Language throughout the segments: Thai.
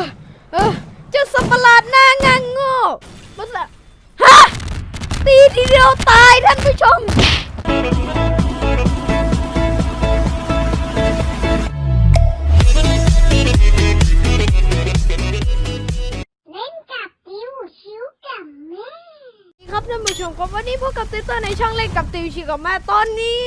อเออเจ้าสัตว์ประหลาดหน้างางโง่มันละฮะตีทีเดียวตายท่านผู้ชม เล่นกับติวชิวกับแม่ ครับท่านผู้ชมครับวันนี้พบกับติวเตอร์ในช่องเล่นกับติวชิกับแม่ตอนนี้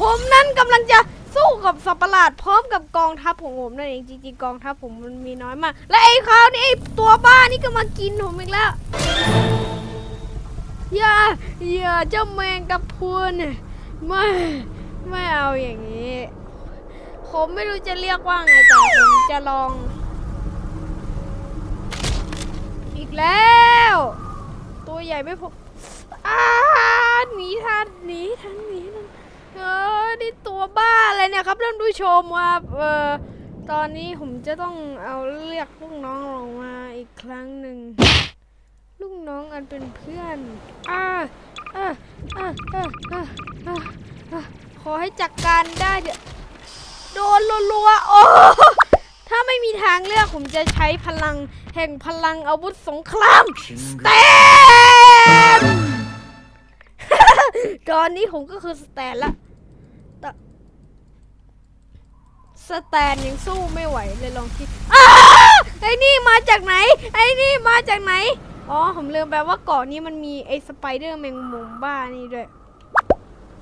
ผมนั้นกำลังจะ สู้กับสัตว์ประหลาดพร้อมกับกองทัพของผมนั่นเองจริงๆกองทัพผมมันมีน้อยมาก และไอ้คราวนี้ไอ้ตัวบ้านี่ก็มากินผมอีกแล้วอย่าอย่าเจ้าแมงกะพุนไม่ไม่เอาอย่างนี้ ผมไม่รู้จะเรียกว่าไงแต่ผมจะลอง อีกแล้ว ตัวใหญ่ไม่พออ้าหนีทันหนีทันหนีทันเออนี่ เนี่ยครับท่านผู้ชมว่าเออตอนนี้ผมจะต้องเอาเรียกลูกน้องลงมาอีกครั้งหนึ่งลูกน้องอันเป็นเพื่อนอ่าอ่าอ่าอ่าอ่าอ่าอ่าขอให้จัดการได้เดี๋ยวโดนรัวๆโอ้ถ้าไม่มีทางเลือกผมจะใช้พลังแห่งพลังอาวุธสงครามสแตนตอนนี้ผมก็คือสแตนละ สแตนยังสู้ไม่ไหวเลยลองคิดอ้าไอ้นี่มาจากไหน ไอ้นี่มาจากไหน อ๋อ ผมลืมไปว่าเกาะนี้มันมีไอ้สไปเดอร์แมงมุมบ้านี่ด้วย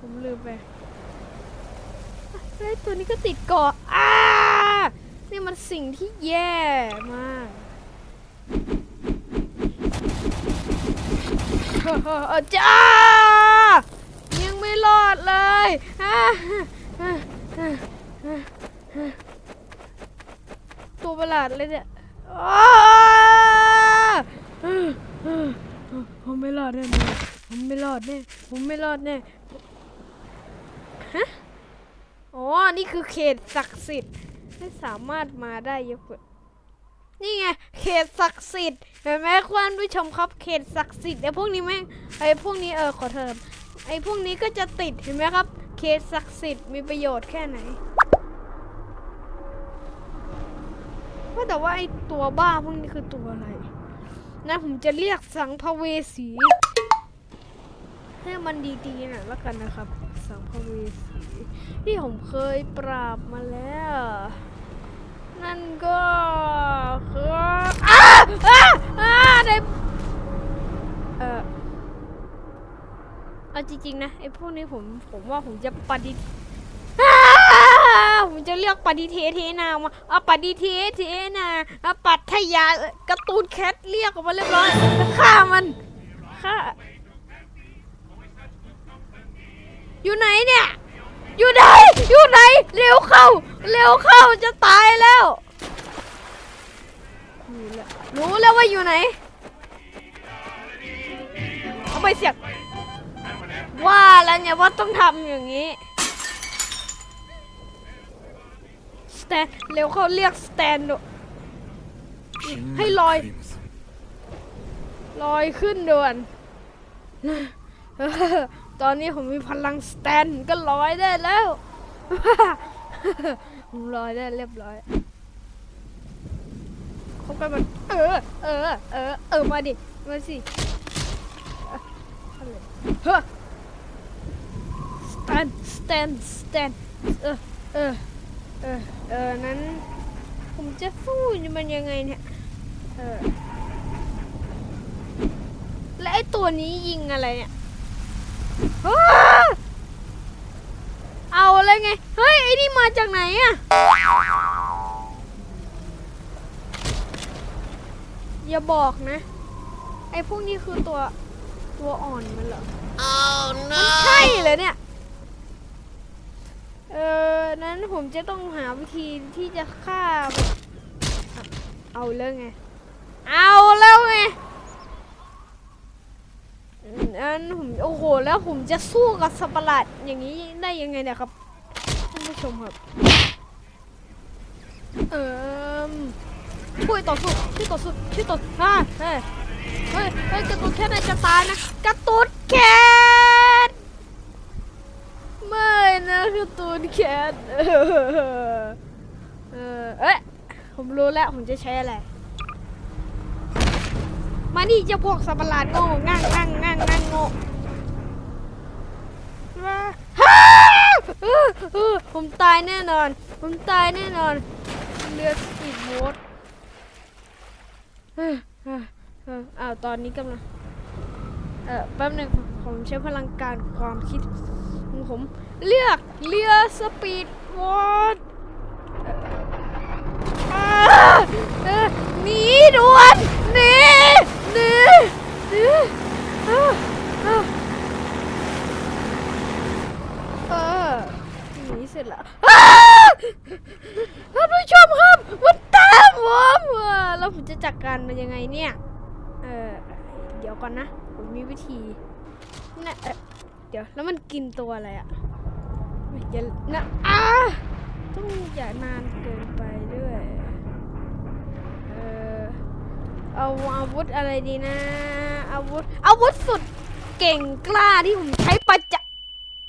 ผมลืมไปไอ้ตัวนี้ก็ติดเกาะอ้านี่มันสิ่งที่แย่มากเออจ้ายังไม่รอดเลย ตัวประหลาดเลยเนี่ยอ้าอ่าอ่าผมไม่รอดแน่ผมไม่รอดแน่ผมไม่รอดแน่ฮะอ๋อ นี่คือเขตศักดิ์สิทธิ์ไม่สามารถมาได้ยกเว้นนี่ไง เขตศักดิ์สิทธิ์เห็นไหมคุณผู้ชมครับ เขตศักดิ์สิทธิ์ไอ้พวกนี้แม่งไอ้พวกนี้เออขอเทิมไอ้พวกนี้ก็จะติดเห็นไหมครับ เขตศักดิ์สิทธิ์มีประโยชน์แค่ไหน ว่าแต่ว่าไอตัวบ้าพวกนี้คือตัวอะไร นะผมจะเรียกสังภเวสี ให้มันดีๆน่อยแล้วกันนะครับ สังภเวสีที่ผมเคยปราบมาแล้ว นั่นก็คืออ้าอ้าอ้าได้เออเอาจริงๆนะไอพวกนี้ผมผมว่าผมจะปฏิ ผมจะเรียกปฏิเทเทนามาเอาปฏิเทเทนาเอาปัทยาการ์ตูนแคทเรียกออกมาเรียบร้อยฆ่ามันฆ่าอยู่ไหนเนี่ย อยู่ไหน อยู่ไหน เร็วเข้า เร็วเข้าจะตายแล้ว รู้แล้วรู้แล้วว่าอยู่ไหน เอาไปเสียบว่าแล้วเนี่ยว่าต้องทำอย่างนี้ ส แตนเร็วเข้าเรียกสแตนดูให้ลอย ลอยขึ้นด่วน ตอนนี้ผมมีพลังสแตนก็ลอยได้แล้วผมลอยได้เรียบร้อยเขาไปมัน เออ เออ เออ เออ มาดิ มาสิเอ่ออะไรเฮ้อสแตนสแตนสแตนเออ เออ เออ เออ นั้น ผมจะสู้มันยังไงเนี่ย เออ และไอตัวนี้ยิงอะไรเนี่ยอ้าเอาอะไรไง เฮ้ย ไอ้นี่มาจากไหนอะอย่าบอกนะ ไอ้พวกนี้คือตัวตัวอ่อนมันเหรอมันใช่เหรอเนี่ย เออนั้นผมจะต้องหาวิธีที่จะฆ่ามันอะเอาแล้วไง เอาแล้วไงอืมอันผมโอ้โหแล้วผมจะสู้กับสัตว์ปหลาดอย่างนี้ได้ยังไงเนี่ยครับท่านผู้ชมครับ เออช่วยต่อสู้ช่วยต่อสู้ช่วยต่อฮ่าเฮ้ยเฮ้ยเฮ้ยกระตุ้นแค่ไหนจะตายนะกระตุ้นแคท ไม่นะกระตุ้นแคทเออเออเอ๊ะผมรู้แล้วผมจะใช้อะไร มานี่เจะพวกสัตว์ประหลาดโง่งั่งงั่งงั่งงั่งโง่ว้าฮ่าผมตายแน่นอน ผมตายแน่นอนเรือสปีดโบ๊ทเออเออเอออ้าวตอนนี้กำลัง เออแป๊บหนึ่งผมใช้พลังการความคิด ผมเลือกเรือสปีดโบ๊ทอ่าเออหนีด่วนหนีหนีหนีเออหนีเสร็จแล้วท่านผู้ชมครับมันตามผมเออแล้วผมจะจัดการมันยังไงเนี่ย เออเดี๋ยวก่อนนะ ผมมีวิธีนะ เดี๋ยวแล้วมันกินตัวอะไรอะไม่อย่านะอ้าต้องอย่านานเกินไปด้วย เออเอาอาวุธอะไรดีนะ อาวุธอาวุธสุดเก่งกล้าที่ผมใช้ประจ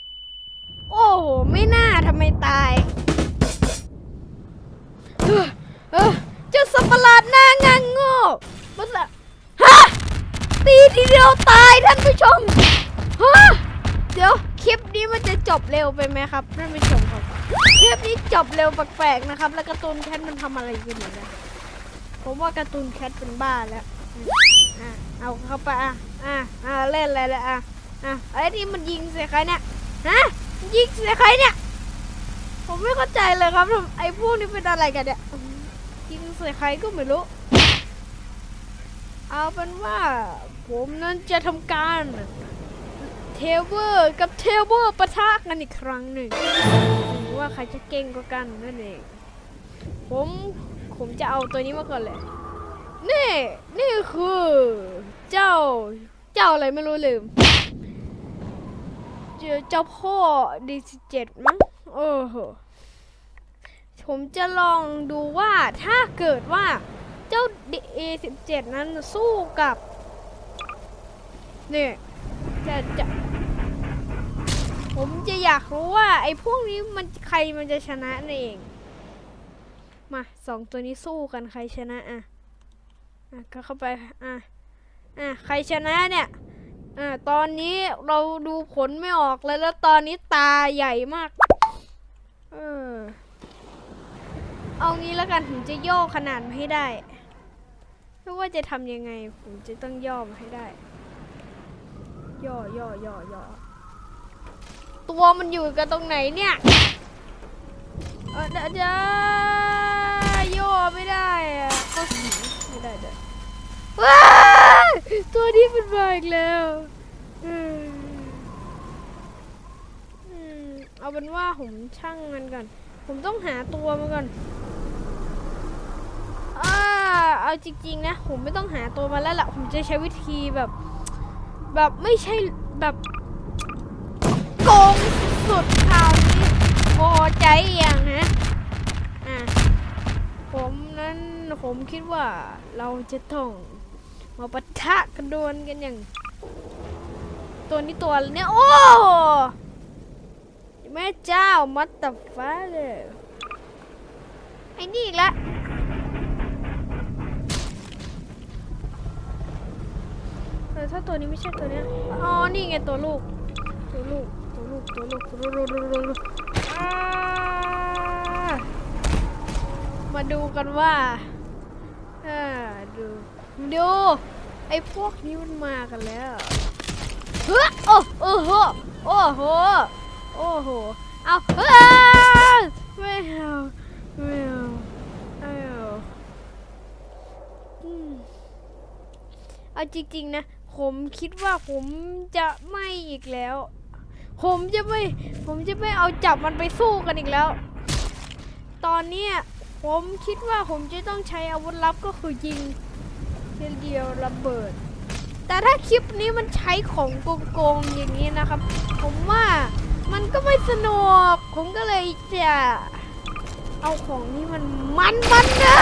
ำโอ้โหไม่น่าทำไมตายเออเออเจ้าสัปหลาดหน้างางโง่มันละฮะตีทีเดียวตายท่านผู้ชมฮะ เดี๋ยวคลิปนี้มันจะจบเร็วไปไหมครับท่านผู้ชมครับคลิปนี้จบเร็วแปลกๆนะครับ แล้วการ์ตูนแคทมันทำอะไรกันอยู่เนี่ยผมว่าการ์ตูนแคทเป็นบ้าแล้วอะเอาเข้าไปอะอะอะเล่นอะไรแล้วอะอะไอ้นี่มันยิงใส่ใครเนี่ยฮะยิงใส่ใครเนี่ย ผมไม่เข้าใจเลยครับไอ้พวกนี้เป็นอะไรกันเนี่ยยิงใส่ใครก็ไม่รู้เอาเป็นว่าผมนั้นจะทำการ เทเวอร์กับเทเวอร์ปะทะกันอีกครั้งหนึ่งดูว่าใครจะเก่งกว่ากันนั่นเองผมผมจะเอาตัวนี้มาก่อนเลยนี่นี่คือเจ้าเจ้าอะไรไม่รู้ลืม เจ้าพ่อดีสิเจ็ดมั้งโอ้โหผมจะลองดูว่าถ้าเกิดว่าเจ้า A17 นั้นสู้กับเนี่ยจะจะ ผมจะอยากรู้ว่า ไอ้พวกนี้มันใครมันจะชนะนั่นเอง มาสองตัวนี้สู้กันใครชนะอะอะก็เข้าไปอะอะใครชนะเนี่ยอะตอนนี้เราดูผลไม่ออกเลยแล้วตอนนี้ตาใหญ่มากเออเอางี้แล้วกันผมจะย่อขนาดมาให้ได้ไม่ว่าจะทำยังไงผมจะต้องย่อมาให้ได้ ย่อย่อย่อย่อ ตัวมันอยู่กันตรงไหนเนี่ยเอดี๋ยวจะย่ไม่ได้อะก็ไม่ได้เด้อว้าตัวนี้มันมาอีกแล้วเอาเป็นว่าผมช่างมันก่อน ผมต้องหาตัวมาก่อนอ่าเอาจริงๆนะ ผมไม่ต้องหาตัวมาแล้วล่ะ ผมจะใช้วิธีแบบ แบบไม่ใช่แบบ โกงสุดคราวนี้พอใจอย่างนะอะผมนั้นผมคิดว่าเราจะต้องมาปะทะกันดวลกันอย่าง ตัวนี้ตัวเนี่ย โอ้แม่เจ้ามัตตาฟ้าเลยไอ้นี่อีกแล้วเออถ้าตัวนี้ไม่ใช่ตัวเนี้ย อ๋อ นี่ไงตัวลูก ตัวลูก ตัวลูกตัวลูกตัวลูกตัวลูกมาดูกันว่าอ่าดูดูไอ้พวกนี้มันมากันแล้วเฮ้อโอ้โอ้โหโอ้โหโอ้โหเอาเฮ้ยไม่เอาไม่เอาไม่เอาเอาจริงๆนะ ผมคิดว่าผมจะไม่อีกแล้ว ผมจะไม่ ผมจะไม่เอาจับมันไปสู้กันอีกแล้ว ตอนนี้ผมคิดว่าผมจะต้องใช้อาวุธลับก็คือยิงทีเดียวระเบิด แต่ถ้าคลิปนี้มันใช้ของโกงๆอย่างนี้นะครับ ผมว่ามันก็ไม่สนุก ผมก็เลยจะเอาของที่มันมันมันนะ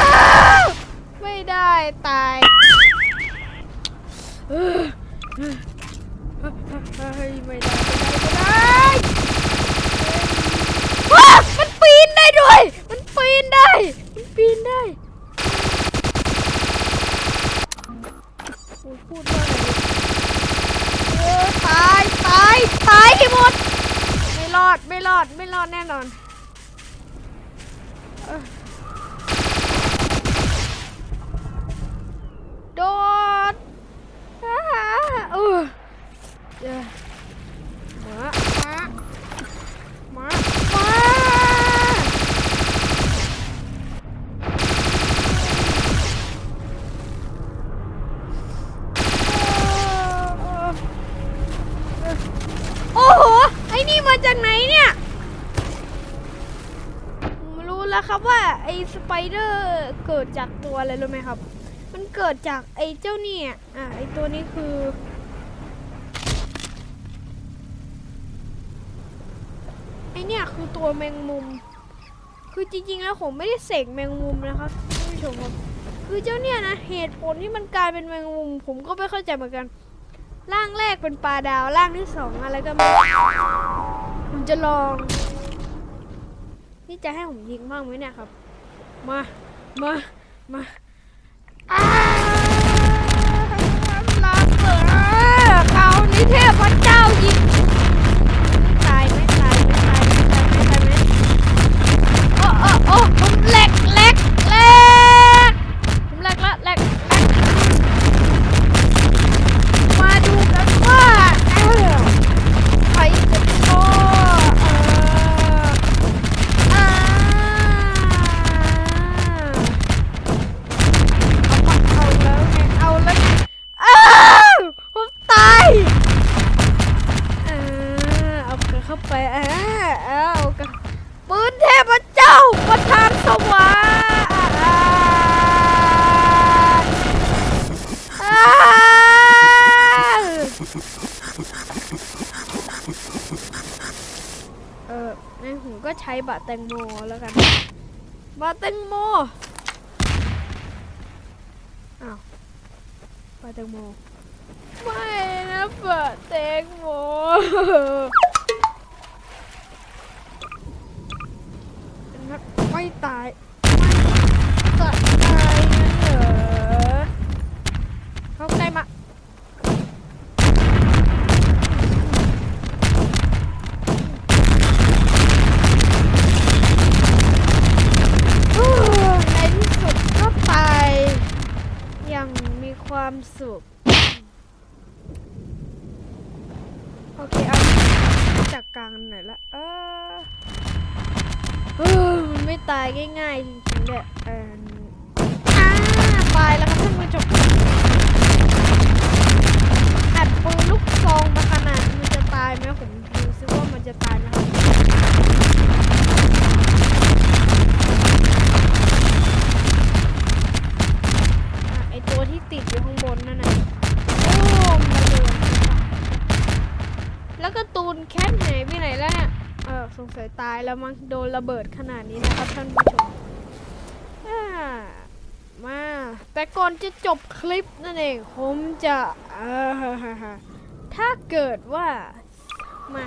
ไม่ได้ตาย เฮ้ยไม่ได้ไม่ได้ไม่ได้ว้ามันปีนได้ด้วย มันปีนได้ มันปีนได้โอ้ย พูดว่าอะไรดีเออตายตายตายให้หมด ไม่รอดไม่รอดไม่รอดแน่นอนเออโดดอ่าเออเดี๋ยวมามามามาโอ้โห ไอ้นี่มาจากไหนเนี่ยผมรู้ แล้วครับว่าไอ้สไปเดอร์เกิดจากตัวอะไรรู้ไหมครับ มันเกิดจากไอ้เจ้านี่อะอะไอ้ตัวนี้คือ ไอเนี่ยคือตัวแมงมุม คือจริงๆแล้วผมไม่ได้เสกแมงมุมนะครับท่านผู้ชมครับคือเจ้าเนี่ยนะเหตุผลที่มันกลายเป็นแมงมุม ผมก็ไม่เข้าใจเหมือนกันร่างแรกเป็นปลาดาวร่างที่สองอะไรก็ไม่ผมจะลอง นี่จะให้ผมยิงบ้างไหมเนี่ยครับ มา มา มาอ้าวลาเปิดคราวนี้เทพเจ้ายิงตายไหมตายไหมตายไหมตายไหมตายไหมโอ้โอ้โอ้ผมแหล เออในหูก็ใช้บะแตงโมแล้วกันบะแตงโมอ้าวบะแตงโมไม่นะบะแตงโมตาย ไม่ตายงั้นเหรอเข้าใจมาฮู้ในที่สุดก็ตายอย่างมีความสุข โอเค เอาจากกลางหน่อยละเออเออมันไม่ตายง่ายๆจริงๆเลยเอออ่าตายแล้วครับท่านผู้ชมอัดปืนลูกซองมาขนาดนี้มันจะตายไหมผมดูซิว่ามันจะตายไหมครับ สงสัยตายแล้วมั้งโดนระเบิดขนาดนี้นะครับท่านผู้ชมมา แต่ก่อนจะจบคลิปนั่นเอง ผมจะถ้าเกิดว่า มา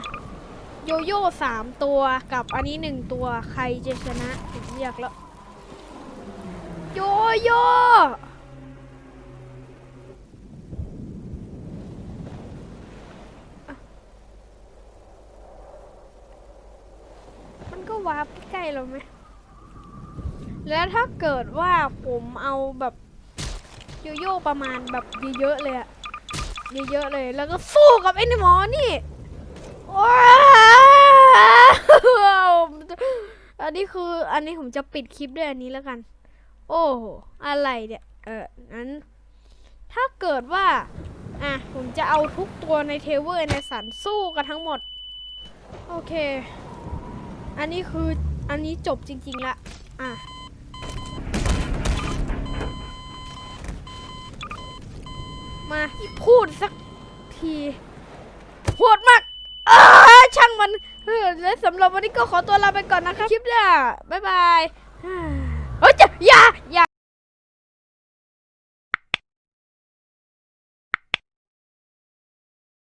โยโย่สามตัวกับอันนี้หนึ่งตัวใครจะชนะผมอยากแล้ว โยโย่ มันก็ วาร์ปใกล้ๆเราไหม แล้วถ้าเกิดว่าผมเอาแบบโยโย่ประมาณแบบเยอะๆเลยอะเยอะๆเลย แล้วก็สู้กับไอ้หมอนี่ว้าวอันนี้คืออันนี้ผมจะปิดคลิปด้วยอันนี้แล้วกัน โอ้โหอะไรเนี่ย เอองั้นถ้าเกิดว่า อะ ผมจะเอาทุกตัวในเทเวอร์ในสันสู้กันทั้งหมด โอเค อันนี้คืออันนี้จบจริงๆละ อะ มาพูดสักทีโหดมากช่างมันเออและสำหรับวันนี้ก็ขอตัวลาไปก่อนนะครับ คลิปหน้าบ๊ายบายเฮ้ยจะอย่าอย่า